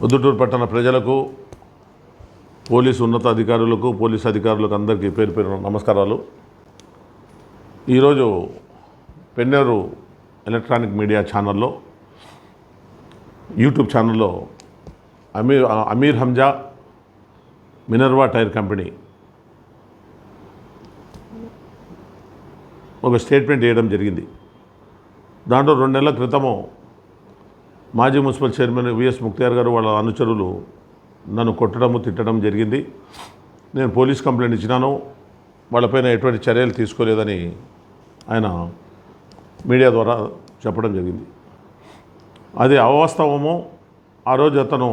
పొద్దుటూరు పట్టణ ప్రజలకు పోలీసు ఉన్నతాధికారులకు పోలీసు అధికారులకు అందరికీ పేరు పేరు నమస్కారాలు. ఈరోజు పెన్నేరు ఎలక్ట్రానిక్ మీడియా ఛానల్లో యూట్యూబ్ ఛానల్లో Ameer Ameer Hamza Minerva tyre company ఒక స్టేట్మెంట్ వేయడం జరిగింది. దాంట్లో రెండు నెలల క్రితము మాజీ మున్సిపల్ చైర్మన్ విఎస్ ముక్తియార్ గారు వాళ్ళ అనుచరులు నన్ను కొట్టడము తిట్టడం జరిగింది. నేను పోలీస్ కంప్లైంట్ ఇచ్చినాను. వాళ్ళపైన ఎటువంటి చర్యలు తీసుకోలేదని ఆయన మీడియా ద్వారా చెప్పడం జరిగింది. అది అవాస్తవము ఆ రోజు అతను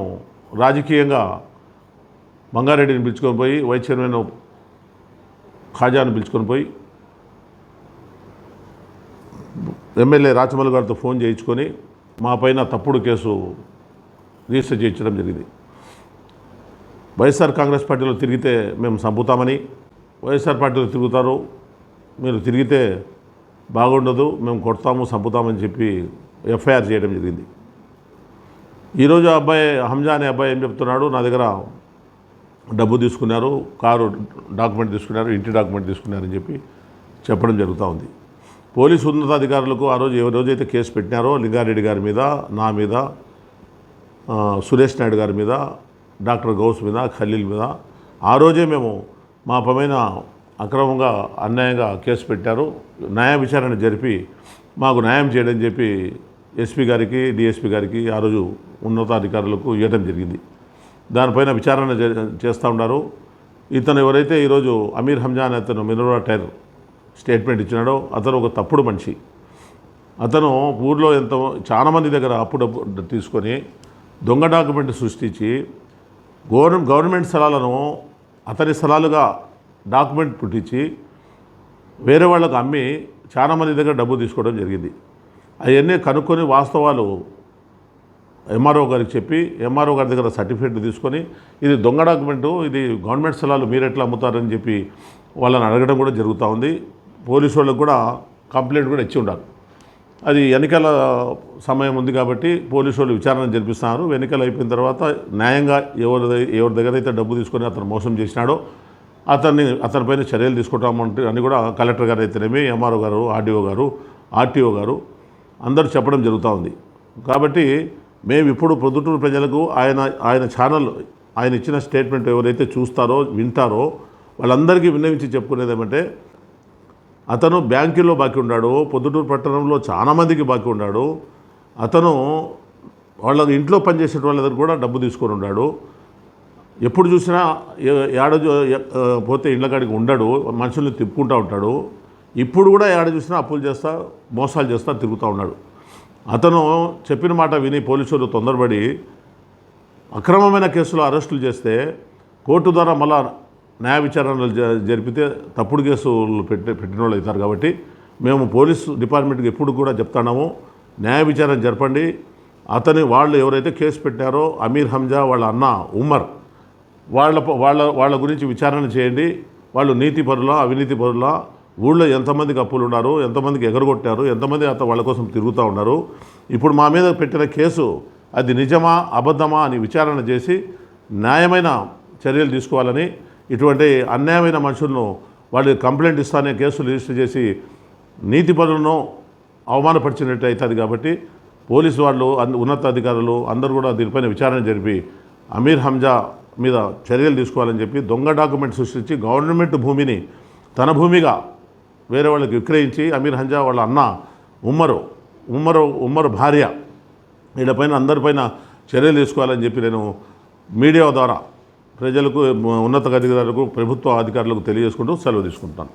రాజకీయంగా బంగారెడ్డిని పిలుచుకొని పోయి వైస్ చైర్మన్ ఖాజాను పిలుచుకొని పోయి ఎమ్మెల్యే రాచమల్లి గారితో ఫోన్ చేయించుకొని మా పైన తప్పుడు కేసు రిజిస్టర్ చేయించడం జరిగింది. వైఎస్ఆర్ కాంగ్రెస్ పార్టీలో తిరిగితే మేము చంపుతామని వైఎస్ఆర్ పార్టీలో తిరుగుతారు మీరు తిరిగితే బాగుండదు మేము కొడతాము చంపుతామని చెప్పి ఎఫ్ఐఆర్ చేయడం జరిగింది. ఈరోజు అబ్బాయి హంజా అనే అబ్బాయి ఏం చెప్తున్నాడు? నా దగ్గర డబ్బు తీసుకున్నారు కారు డాక్యుమెంట్ తీసుకున్నారు ఇంటి డాక్యుమెంట్ తీసుకున్నారని చెప్పి చెప్పడం జరుగుతూ ఉంది. పోలీసు ఉన్నతాధికారులకు ఆ రోజు ఏ రోజైతే కేసు పెట్టినారో లింగారెడ్డి గారి మీద నా మీద సురేష్ నాయుడు గారి మీద డాక్టర్ గౌస్ మీద ఖలీల్ మీద ఆ రోజే మేము మా పైన అక్రమంగా అన్యాయంగా కేసు పెట్టారు. న్యాయ విచారణ జరిపి మాకు న్యాయం చేయడం చెప్పి ఎస్పీ గారికి డిఎస్పీ గారికి ఆ రోజు ఉన్నతాధికారులకు ఇవ్వడం జరిగింది. దానిపైన విచారణ చే- చేస్తూ ఉన్నారు. ఇతను ఎవరైతే ఈరోజు అమీర్ హంజాన్ అతను మినరల్ టైర్ స్టేట్మెంట్ ఇచ్చినాడో అతను ఒక తప్పుడు మనిషి. అతను ఊర్లో ఎంత చాలామంది దగ్గర అప్పు డబ్బు తీసుకొని దొంగ డాక్యుమెంట్ సృష్టించి గవర్న గవర్నమెంట్ స్థలాలను అతని స్థలాలుగా డాక్యుమెంట్ పుట్టించి వేరే వాళ్ళకు అమ్మి చాలామంది దగ్గర డబ్బు తీసుకోవడం జరిగింది. అవన్నీ కనుక్కొని వాస్తవాలు ఎంఆర్ఓ గారికి చెప్పి ఎంఆర్ఓ గారి దగ్గర సర్టిఫికేట్ తీసుకొని ఇది దొంగ డాక్యుమెంటు ఇది గవర్నమెంట్ స్థలాలు మీరు ఎట్లా అమ్ముతారని చెప్పి వాళ్ళని అడగడం కూడా జరుగుతూ ఉంది. పోలీసు వాళ్ళకు కూడా కంప్లైంట్ కూడా ఇచ్చి ఉండాలి. అది ఎన్నికల సమయం ఉంది కాబట్టి పోలీసు వాళ్ళు విచారణ జరిపిస్తున్నారు. ఎన్నికలు అయిపోయిన తర్వాత న్యాయంగా ఎవరి ఎవరి దగ్గర అయితే డబ్బు తీసుకొని అతను మోసం చేసినాడో అతన్ని అతనిపైన చర్యలు తీసుకుంటామంటే అని కూడా కలెక్టర్ గారు అయితేనేమి ఎంఆర్ఓ గారు ఆర్డీఓ గారు ఆర్టీఓ గారు అందరూ చెప్పడం జరుగుతూ ఉంది. కాబట్టి మేము ఇప్పుడు ప్రొద్దుటూరు ప్రజలకు ఆయన ఆయన ఛానల్ ఆయన ఇచ్చిన స్టేట్మెంట్ ఎవరైతే చూస్తారో వింటారో వాళ్ళందరికీ విన్నవించి చెప్పుకునేది ఏమంటే అతను బ్యాంకులో బాకీ ఉన్నాడు పొద్దుటూరు పట్టణంలో చాలామందికి బాకీ ఉన్నాడు అతను వాళ్ళ ఇంట్లో పనిచేసే వాళ్ళ దగ్గర కూడా డబ్బు తీసుకొని ఉన్నాడు ఎప్పుడు చూసినా ఏడ పోతే ఇళ్ళ కాడికి ఉండడు మనుషుల్ని తిప్పుకుంటూ ఉంటాడు. ఇప్పుడు కూడా ఏడ చూసినా అప్పులు చేస్తా మోసాలు చేస్తా తిరుగుతూ ఉన్నాడు. అతను చెప్పిన మాట విని పోలీసులు తొందరపడి అక్రమమైన కేసులో అరెస్టులు చేస్తే కోర్టు ద్వారా మళ్ళా న్యాయ విచారణలు జ- జరిపితే తప్పుడు కేసులు పెట్టి పెట్టిన వాళ్ళు అవుతారు కాబట్టి మేము పోలీసు డిపార్ట్మెంట్కి ఎప్పుడు కూడా చెప్తున్నాము న్యాయ విచారణ జరపండి. అతని వాళ్ళు ఎవరైతే కేసు పెట్టారో అమీర్ హంజా వాళ్ళ అన్న ఉమ్మర్ వాళ్ళ వాళ్ళ వాళ్ళ గురించి విచారణ చేయండి. వాళ్ళు నీతి పరుల అవినీతి పరుల ఊళ్ళో ఎంతమందికి అప్పులు ఉన్నారు ఎంతమందికి ఎగరగొట్టారు ఎంతమంది అత వాళ్ళ కోసం తిరుగుతూ ఉన్నారు. ఇప్పుడు మా మీద పెట్టిన కేసు అది నిజమా అబద్ధమా అని విచారణ చేసి న్యాయమైన చర్యలు తీసుకోవాలని ఇటువంటి అన్యాయమైన మనుషులను వాళ్ళు కంప్లైంట్ ఇస్తానే కేసులు రిజిస్టర్ చేసి నీతి పనులను అవమానపరిచినట్టు అవుతుంది కాబట్టి పోలీసు వాళ్ళు ఉన్నతాధికారులు అందరూ కూడా దీనిపైన విచారణ జరిపి అమీర్ హంజా మీద చర్యలు తీసుకోవాలని చెప్పి దొంగ డాక్యుమెంట్ సృష్టించి గవర్నమెంట్ భూమిని తన భూమిగా వేరే వాళ్ళకి విక్రయించి అమీర్ హంజా వాళ్ళ అన్న ఉమ్మరు ఉమ్మరు ఉమ్మరు భార్య వీళ్ళపైన అందరిపైన చర్యలు తీసుకోవాలని చెప్పి నేను మీడియా ద్వారా ప్రజలకు ఉన్నత అధికారులకు ప్రభుత్వ అధికారులకు తెలియజేసుకుంటూ సెలవు తీసుకుంటాను.